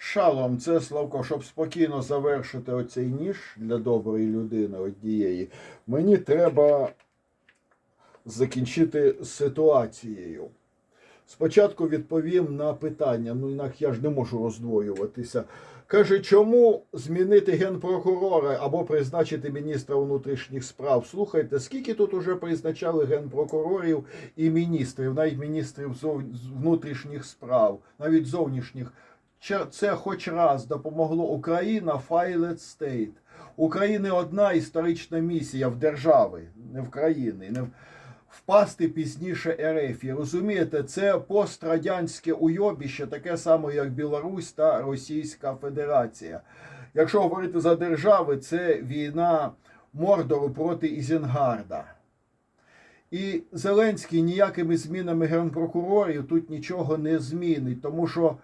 Шалом, це Славко, щоб спокійно завершити оцей ніж для доброї людини однієї, мені треба закінчити ситуацією. Спочатку відповім на питання, ну інакше я ж не можу роздвоюватися. Каже, чому змінити генпрокурора або призначити міністра внутрішніх справ? Слухайте, скільки тут уже призначали генпрокурорів і міністрів, навіть міністрів внутрішніх справ, навіть зовнішніх. Це хоч раз допомогло Україна Filed State. України одна історична місія в держави, не в країни, не в впасти пізніше РФ. Розумієте, це пострадянське уйобіще, таке саме, як Білорусь та Російська Федерація. Якщо говорити за держави, це війна Мордору проти Ізенгарда. І Зеленський ніякими змінами генпрокурорів тут нічого не змінить, тому що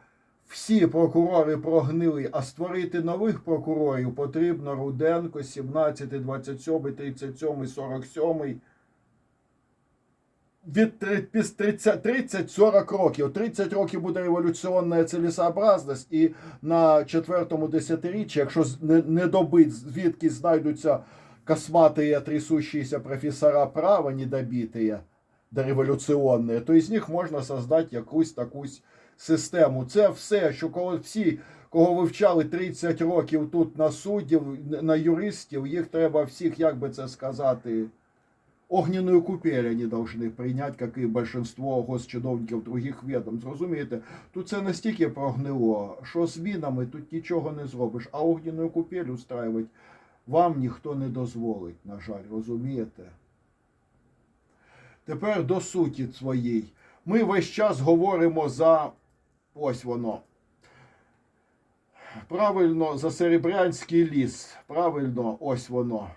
всі прокурори прогнили, а створити нових прокурорів потрібно Руденко, 17, 27, 37, 47 від 30-40 років. 30 років буде революційна цілесообразність, і на четвертому десятиріччі, якщо не, добить, звідки знайдуться косматые трясущиеся професора права недобитые, дореволюційні, то із них можна создати якусь таку систему. Це все, що коли всі, кого вивчали 30 років тут на суддів, на юристів, їх треба всіх, як би це сказати, огненную купель они должны принять, как и большинство госчиновників других ведомств. Розумієте, тут це настільки прогнило, що змінами тут нічого не зробиш, а огненную купель устраивать вам ніхто не дозволить, на жаль, розумієте? Тепер до суті своєї. Ми весь час говоримо за ось воно. Правильно, за Серебрянський ліс. Правильно, ось воно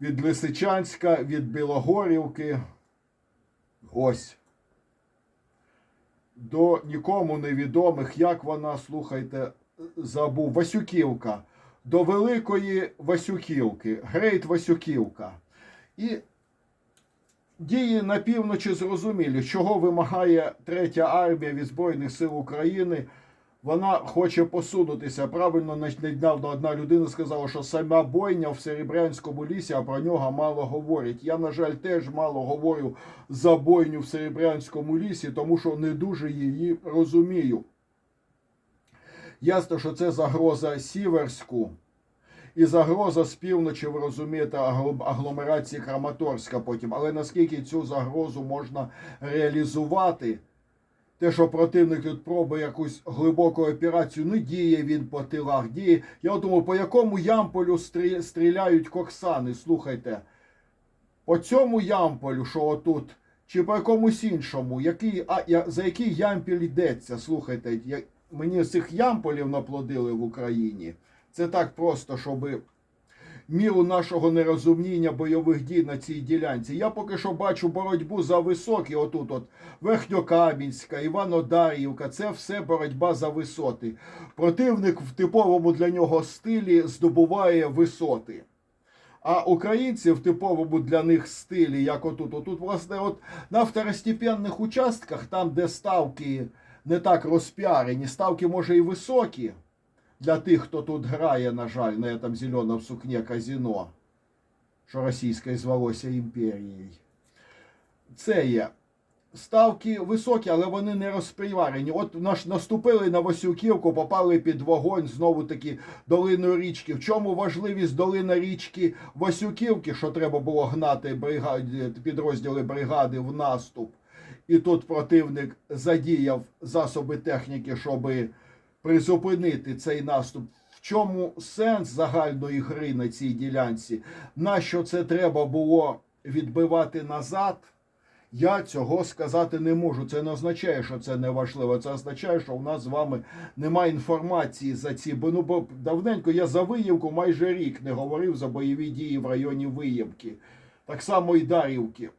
від Лисичанська, від Білогорівки. Ось. До нікому невідомих, як вона, слухайте, забув, Васюківка. До Великої Васюківки, Грейт Васюківка. І дії на півночі зрозумілі, чого вимагає третя армія від Збройних сил України. Вона хоче посунутися. Правильно недавно одна людина сказала, що сама бойня в Серебрянському лісі, а про нього мало говорять. Я, на жаль, теж мало говорю за бойню в Серебрянському лісі, тому що не дуже її розумію. Ясно, що це загроза Сіверську. І загроза з півночі, ви розумієте, агло- агломерації Краматорська потім. Але наскільки цю загрозу можна реалізувати? Те, що противник тут пробує якусь глибоку операцію, ну діє він по тилах, діє. Я думаю, по якому ямполю стрі- стріляють коксани, слухайте. По цьому ямполю, що отут, чи по якомусь іншому, який, а, я, за який ямпіль йдеться, слухайте, я, мені цих ямполів наплодили в Україні. Це так просто, щоби міру нашого нерозуміння бойових дій на цій ділянці. Я поки що бачу боротьбу за високі, отут, от Верхньокам'янська, Іванодарівка. Це все боротьба за висоти. Противник в типовому для нього стилі здобуває висоти. А українці в типовому для них стилі, як отут, отут, власне, от на второстепенних участках, там, де ставки не так розпіарені, ставки може і високі для тих, хто тут грає, на жаль, на этом зеленому сукні казино, що російське звалося імперією. Це є. Ставки високі, але вони не розприварені. От наш наступили на Васюківку, попали під вогонь знову таки долиною річки. В чому важливість долина річки Васюківки, що треба було гнати бригаді, підрозділи бригади в наступ? І тут противник задіяв засоби техніки, щоби призупинити цей наступ. В чому сенс загальної гри на цій ділянці? Нащо це треба було відбивати назад? Я цього сказати не можу. Це не означає, що це не важливо. Це означає, що у нас з вами немає інформації за ці. Бо ну бо давненько я за Виївку майже рік не говорив за бойові дії в районі Виївки. Так само і Дарівки.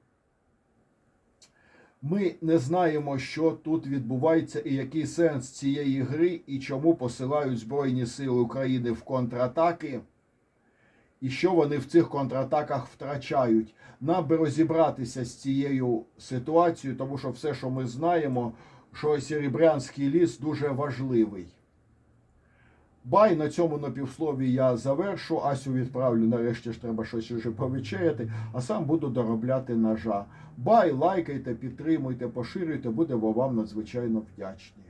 Ми не знаємо, що тут відбувається і який сенс цієї гри, і чому посилають Збройні Сили України в контратаки, і що вони в цих контратаках втрачають. Нам би розібратися з цією ситуацією, тому що все, що ми знаємо, що Серебрянський ліс дуже важливий. Бай, на цьому напівслові я завершу. Асю відправлю. Нарешті ж треба щось уже повечеряти, а сам буду доробляти ножа. Бай, лайкайте, підтримуйте, поширюйте, будемо вам надзвичайно вдячні.